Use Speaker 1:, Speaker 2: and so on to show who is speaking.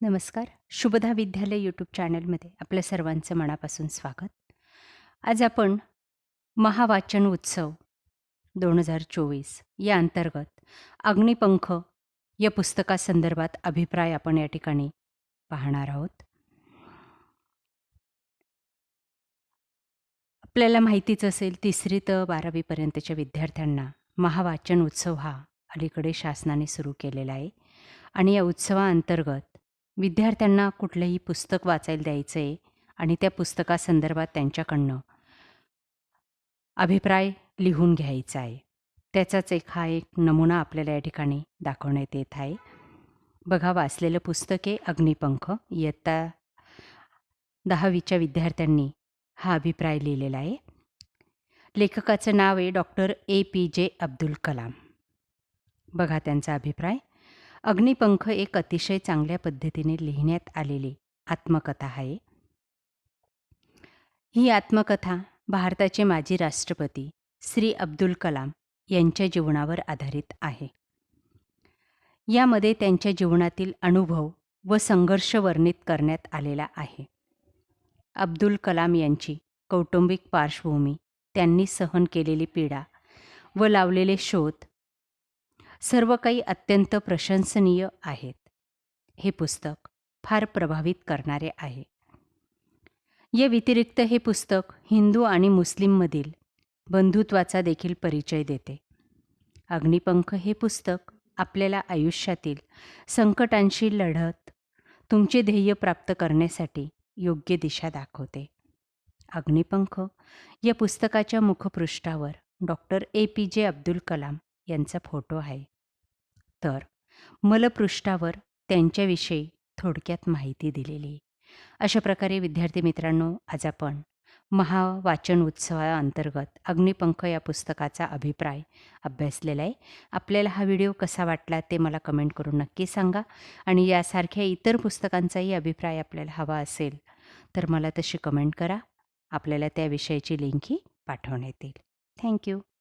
Speaker 1: नमस्कार. शुभदा विद्यालय यूट्यूब चॅनलमध्ये आपल्या सर्वांचं मनापासून स्वागत. आज आपण महावाचन उत्सव दोन हजार चोवीस या अंतर्गत अग्निपंख या पुस्तकासंदर्भात अभिप्राय आपण या ठिकाणी पाहणार आहोत. आपल्याला माहितीच असेल तिसरी तर बारावीपर्यंतच्या विद्यार्थ्यांना महावाचन उत्सव हा अलीकडे शासनाने सुरू केलेला आहे. आणि या उत्सवाअंतर्गत विद्यार्थ्यांना कुठलंही पुस्तक वाचायला द्यायचं आहे आणि त्या पुस्तकासंदर्भात त्यांच्याकडनं अभिप्राय लिहून घ्यायचा आहे. त्याचाच एक हा एक नमुना आपल्याला या ठिकाणी दाखवण्यात येत आहे. बघा वाचलेलं पुस्तक आहे अग्निपंख. इयत्ता दहावीच्या विद्यार्थ्यांनी हा अभिप्राय लिहिलेला आहे. लेखकाचं नाव आहे डॉक्टर ए पी जे अब्दुल कलाम. बघा त्यांचा अभिप्राय. अग्निपंख एक अतिशय चांगल्या पद्धतीने लिहिण्यात आलेली आत्मकथा आहे. ही आत्मकथा भारताचे माजी राष्ट्रपती श्री अब्दुल कलाम यांच्या जीवनावर आधारित आहे. यामध्ये त्यांच्या जीवनातील अनुभव व संघर्ष वर्णित करण्यात आलेला आहे. अब्दुल कलाम यांची कौटुंबिक पार्श्वभूमी त्यांनी सहन केलेली पीडा व लावलेले शोध सर्व काही अत्यंत प्रशंसनीय आहेत. हे पुस्तक फार प्रभावित करणारे आहे. या व्यतिरिक्त हे पुस्तक हिंदू आणि मुस्लिममधील बंधुत्वाचा देखील परिचय देते. अग्निपंख हे पुस्तक आपल्याला आयुष्यातील संकटांशी लढत तुमचे ध्येय प्राप्त करण्यासाठी योग्य दिशा दाखवते. अग्निपंख या पुस्तकाच्या मुखपृष्ठावर डॉक्टर ए पी जे अब्दुल कलाम यांचा फोटो आहे. तर मलपृष्ठावर त्यांच्याविषयी थोडक्यात माहिती दिलेली. आहे अशा प्रकारे विद्यार्थी मित्रांनो आज आपण महावाचन उत्सवाअंतर्गत अग्निपंख या पुस्तकाचा अभिप्राय अभ्यासलेला आहे. आपल्याला हा व्हिडिओ कसा वाटला ते मला कमेंट करून नक्की सांगा आणि यासारख्या इतर पुस्तकांचाही अभिप्राय आपल्याला हवा असेल तर मला तशी कमेंट करा. आपल्याला त्या विषयाची लिंकही पाठवण्यात येईल. थँक्यू.